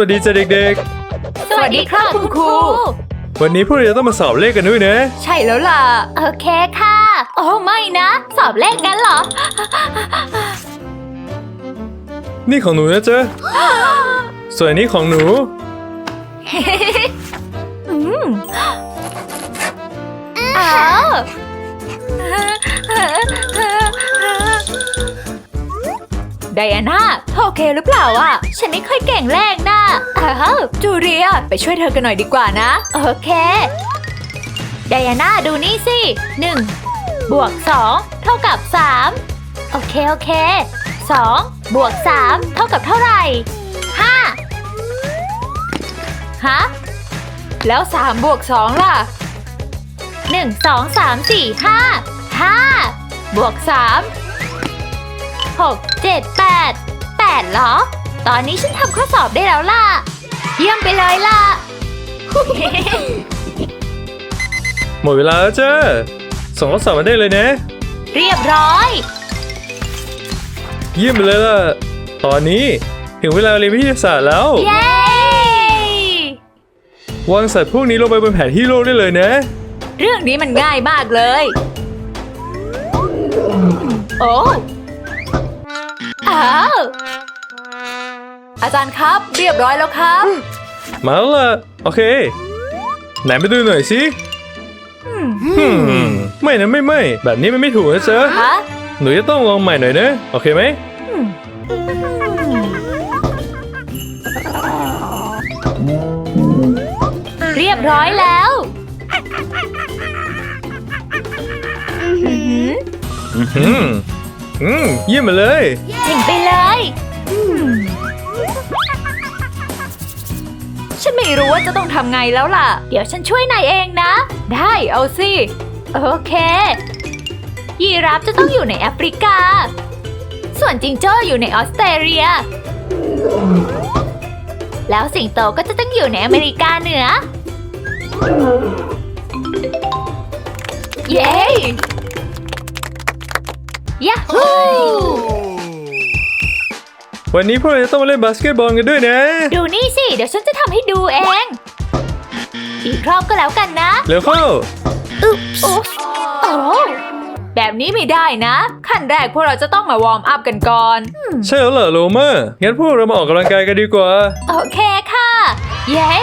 วัสดีจ้ะเด็กสวัสดีครับคุณครู ๆ วันนี้พวกเราจะต้องมาสอบเลขกันด้วยนะ ใช่แล้วล่ะ โอเคค่ะ โอ้ไม่นะ สอบเลขงั้นเหรอ นี่ของหนูนะจ๊ะ ส่วนอันนี้ของหนูอ้า ไดอาน่าโอเคหรือเปล่าอะ ฉันไม่ค่อยเก่งแรกนะอ้าวจูเลียไปช่วยเธอกันหน่อยดีกว่านะ โอเค ไดอาน่าดูนี่สิหนึ่งบวกสองเท่ากับสามโอเค โอเคสองบวกสามเท่ากับเท่าไหร่ห้าฮะแล้วสามบวกสองล่ะหนึ่งสองสามสี่ห้าห้าบวกสาม หกเจ็ดแปดแปดเหรอ ตอนนี้ฉันทำข้อสอบได้แล้วล่ะ เยี่ยมไปเลยล่ะ หมดเวลาแล้วจ้ะส่งข้อสอบมาได้เลยนะ เรียบร้อย เยี่ยมไปเลยล่ะ ตอนนี้ถึงเวลาเรียนวิทยาศาสตร์แล้ว เย้วางสัตว์พวกนี้ลงไปบนแผนที่โลกได้เลยนะ เรื่องนี้มันง่ายมากเลย โอ้ อ้าวอาจารย์ครับ เรียบร้อยแล้วครับ มาแล้วล่ะโอเค ไหนมาดูหน่อยสิอืมไม่นะไม่ไม่แบบนี้มันไม่ถูกนะจ๊ะฮะหนูจะต้องลองใหม่หน่อยนะ โอเคไหมเรียบร้อยแล้วอือหืออืมเยี่ยมไปเลย เจ๋งไปเลยฉันไม่รู้ว่าจะต้องทำไงแล้วล่ะ เดี๋ยวฉันช่วยนายเองนะ ได้เอาสิ โอเค ยีราฟจะต้องอยู่ในแอฟริกา ส่วนจิงโจ้อยู่ในออสเตรเลีย แล้วสิงโตก็จะต้องอยู่ในอเมริกาเหนือ เย้ยาฮู วันนี้พวกเราจะต้องมาเล่นบาสเกตบอลกันด้วยนะ ดูนี่สิ เดี๋ยวฉันจะทำให้ดูเอง อีกรอบก็แล้วกันนะ เร็วเข้าอึ๊บอุ๊บโอ้แบบนี้ไม่ได้นะ ขั้นแรกพวกเราจะต้องมาวอร์มอัพกันก่อน ใช่แล้วเหรอโรเมอร์งั้นพวกเรามาออกกำลังกายกันดีกว่า โอเคค่ะ เย้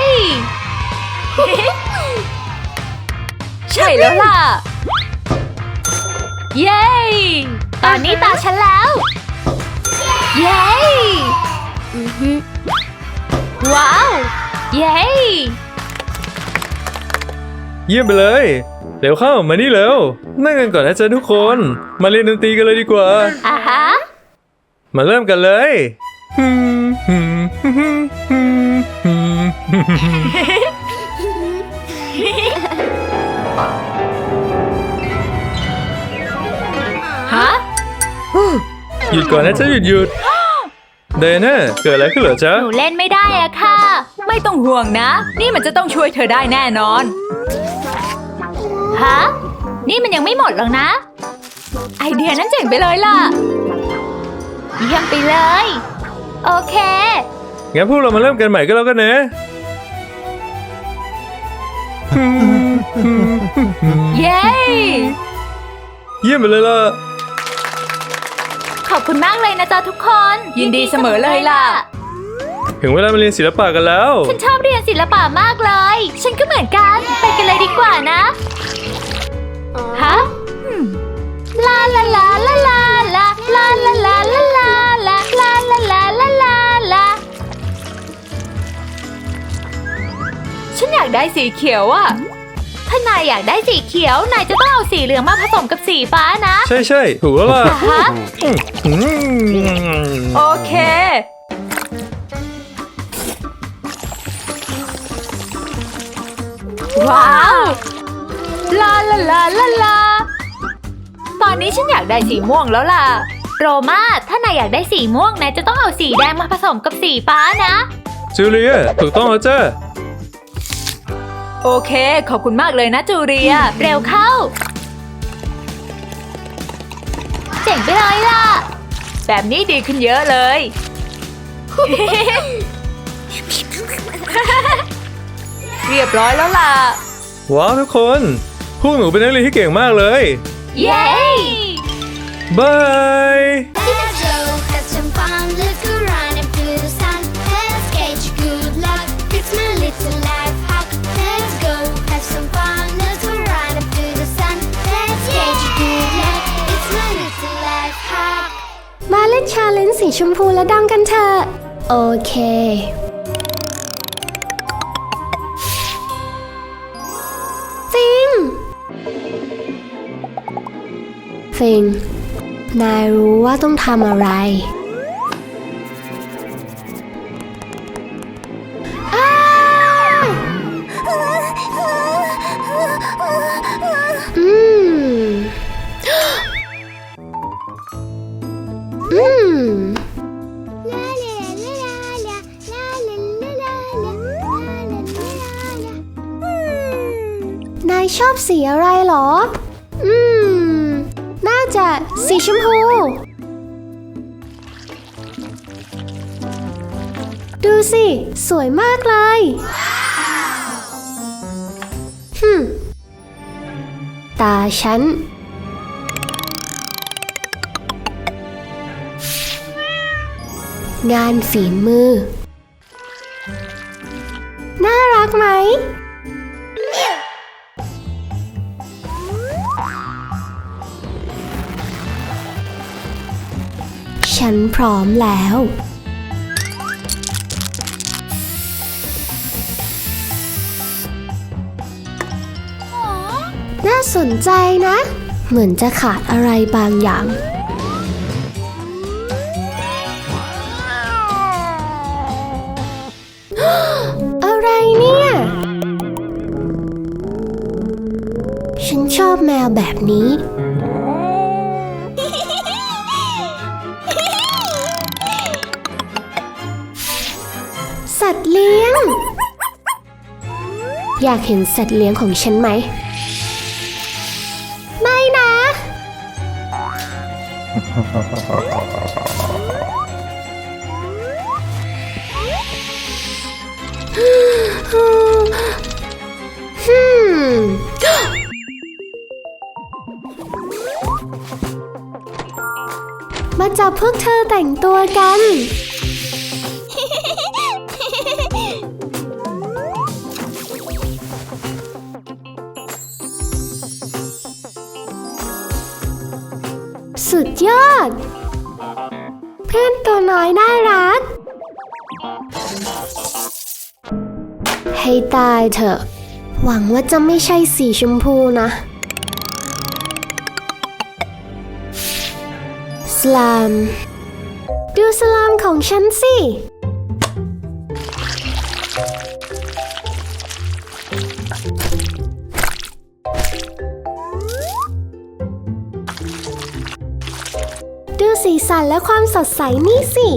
ใช่แล้วล่ะ เย้ ตอนนี้ตาฉันแล้ว เย้อือฮึว้าว เย้ เยี่ยมไปเลย เร็วเข้ามานี่เร็ว นั่งกันก่อนนะจ๊ะทุกคน มาเล่นดนตรีกันเลยดีกว่า อ่าฮะ มาเริ่มกันเลย หยุดก่อนนะจ๊ะหยุดหยุดเดน่าเกิดอะไรขึ้นเหรอจ๊ะหนูเล่นไม่ได้อะค่ะ ไม่ต้องห่วงนะ นี่มันจะต้องช่วยเธอได้แน่นอนฮะนี่มันยังไม่หมดหรอกนะ ไอเดียนั้นเจ๋งไปเลยล่ะเยี่ยมไปเลย โอเคงั้นพวกเรามาเริ่มกันใหม่ก็แล้วกันนะฮึมฮึมฮึมเย้ เยี่ยมไปเลยล่ะ ขอบคุณมากเลยนะจ๊ะทุกคน ยินดีเสมอเลยล่ะ ถึงเวลามาเรียนศิลปะกันแล้ว ฉันชอบเรียนศิลปะมากเลย ฉันก็เหมือนกัน ไปกันเลยดีกว่านะ ฮะอืมลาลาลาลาลาลาลาลาลาลาลาลาลาลาลาลาลาลาฉันอยากได้สีเขียวอะ ถ้านายอยากได้สีเขียว นายจะต้องเอาสีเหลืองมาผสมกับสีฟ้านะใช่ใช่ถูกแล้วล่ะอะฮะอืมโอเค ว้าว ลาลาลาลาลา ตอนนี้ฉันอยากได้สีม่วงแล้วล่ะ โรมา ถ้านายอยากได้สีม่วงนายจะต้องเอาสีแดงมาผสมกับสีฟ้านะ จูเลียถูกต้องแล้วจ้ะ โอเค ขอบคุณมากเลยนะจูเลีย เร็วเข้า เจ๋งไปเลยล่ะ แบบนี้ดีขึ้นเยอะเลย เรียบร้อยแล้วล่ะ ว้าวทุกคน พวกหนูเป็นนักเรียนที่เก่งมากเลย เย้บาย ชาเลนจ์สีชมพูและดำกันเถอะ โอเคฟิง ฟิง นายรู้ว่าต้องทำอะไร สีอะไรเหรอ อืม น่าจะสีชมพู ดูสิ สวยมากเลยฮึมตาฉัน งานฝีมือ น่ารักไหม ฉันพร้อมแล้ว น่าสนใจนะ เหมือนจะขาดอะไรบางอย่าง อะไรเนี่ย ฉันชอบแมวแบบนี้ สัตว์เลี้ยง อยากเห็นสัตว์เลี้ยงของฉันไหม ไม่นะ ฮึมมาจับพวกเธอแต่งตัวกัน ยอด เพื่อนตัวน้อยน่ารัก ให้ตายเถอะ หวังว่าจะไม่ใช่สีชมพูนะ สลาม ดูสลามของฉันสิ สีสันและความสดใสนี่สิ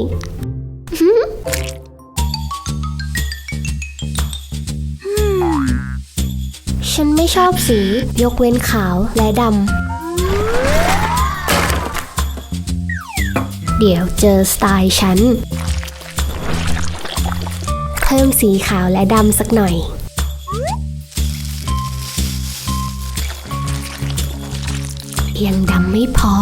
ฉันไม่ชอบสียกเว้นขาวและดำ เดี๋ยวเจอสไตล์ฉัน เพิ่มสีขาวและดำสักหน่อยยังดำไม่พอ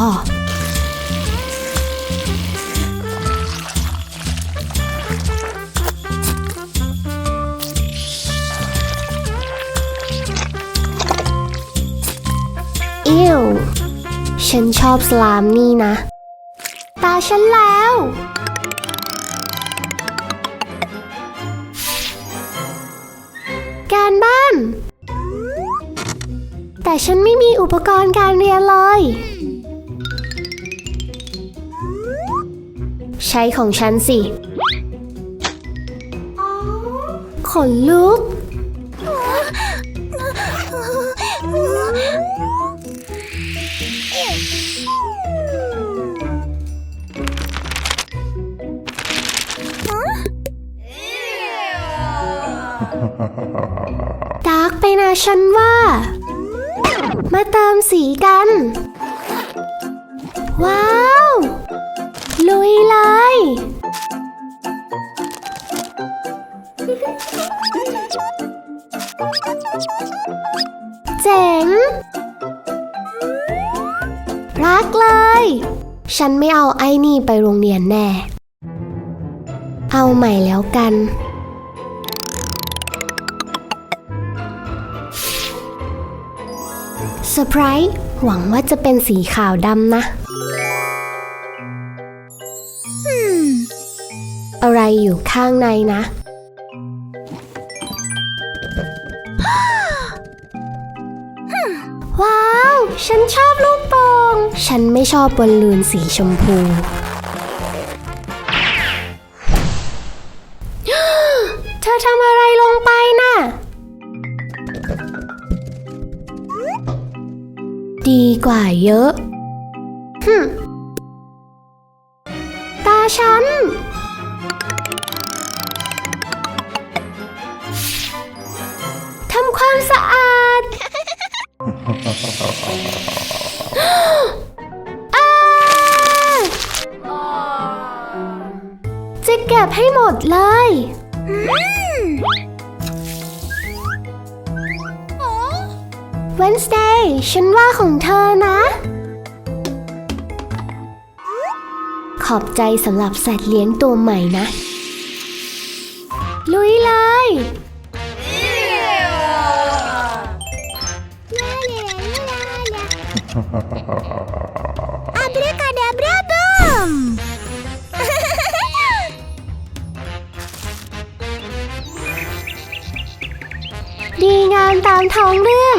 ฉันชอบสลามนี่นะ ตาฉันแล้ว การบ้าน แต่ฉันไม่มีอุปกรณ์การเรียนเลย ใช้ของฉันสิขนลุก ดาร์กไปนะฉันว่า มาเติมสีกัน ว้าว ลุยเลย เจ๋ง รักเลย ฉันไม่เอาไอ้นี่ไปโรงเรียนแน่ เอาใหม่แล้วกัน เซอร์ไพรส์หวังว่าจะเป็นสีขาวดำนะ อะไรอยู่ข้างในนะ ว้าว ฉันชอบลูกโป่งฉันไม่ชอบบอลลูนสีชมพู เธอทำอะไร ดีกว่าเยอะฮึมตาฉัน ทำความสะอาดอ้าจะเก็บให้หมดเลย Wednesday ฉันว่าของเธอนะ ขอบใจสำหรับสัตว์เลี้ยงตัวใหม่นะ ลุยเลย Abracadabra-bum! ดีงามตามท้องเรื่อง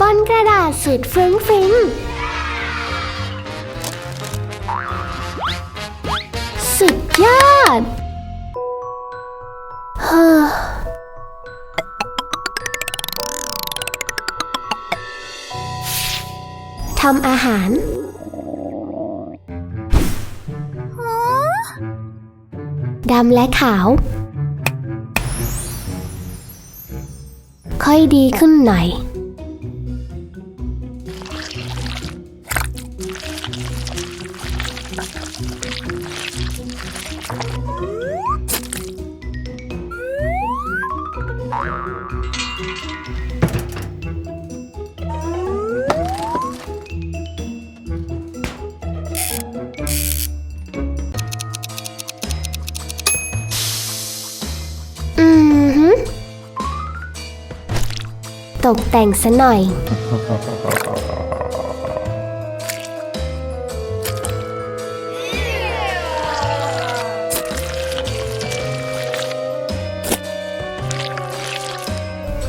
บนกระดาษสุดฟรุ้งฟริ้งสุดยอดเฮ้อทำอาหารดำและขาว ค่อยดีขึ้นหน่อย ตกแต่งซะหน่อย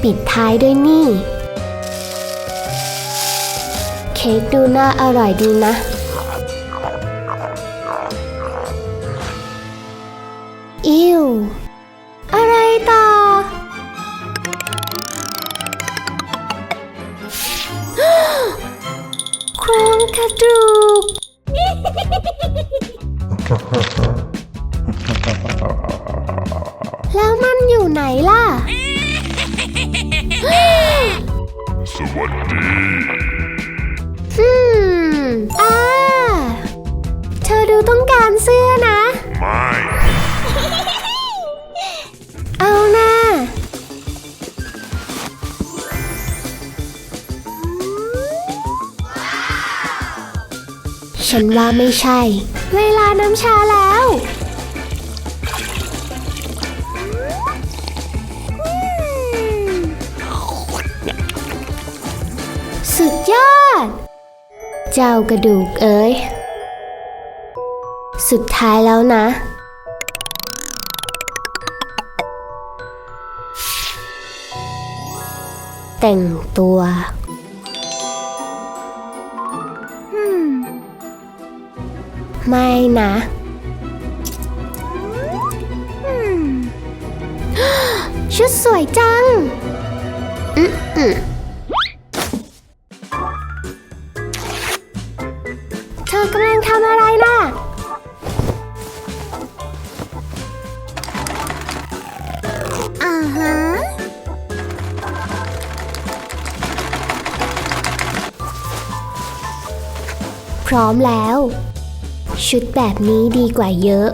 ปิดท้ายด้วยนี่ เค้กดูน่าอร่อยดีนะ กระดูก แล้วมันอยู่ไหนล่ะ สวัสดี อืม อ่า เธอดูต้องการเสื้อ ฉันว่าไม่ใช่ เวลาน้ำชาแล้ว สุดยอด เจ้ากระดูกเอ้ย สุดท้ายแล้วนะ แต่งตัว ไม่นะชุดสวยจัง อืมอืมเธอกำลังทำอะไรน่ะ อ่าฮะพพร้อมแล้ว ชุดแบบนี้ดีกว่าเยอะ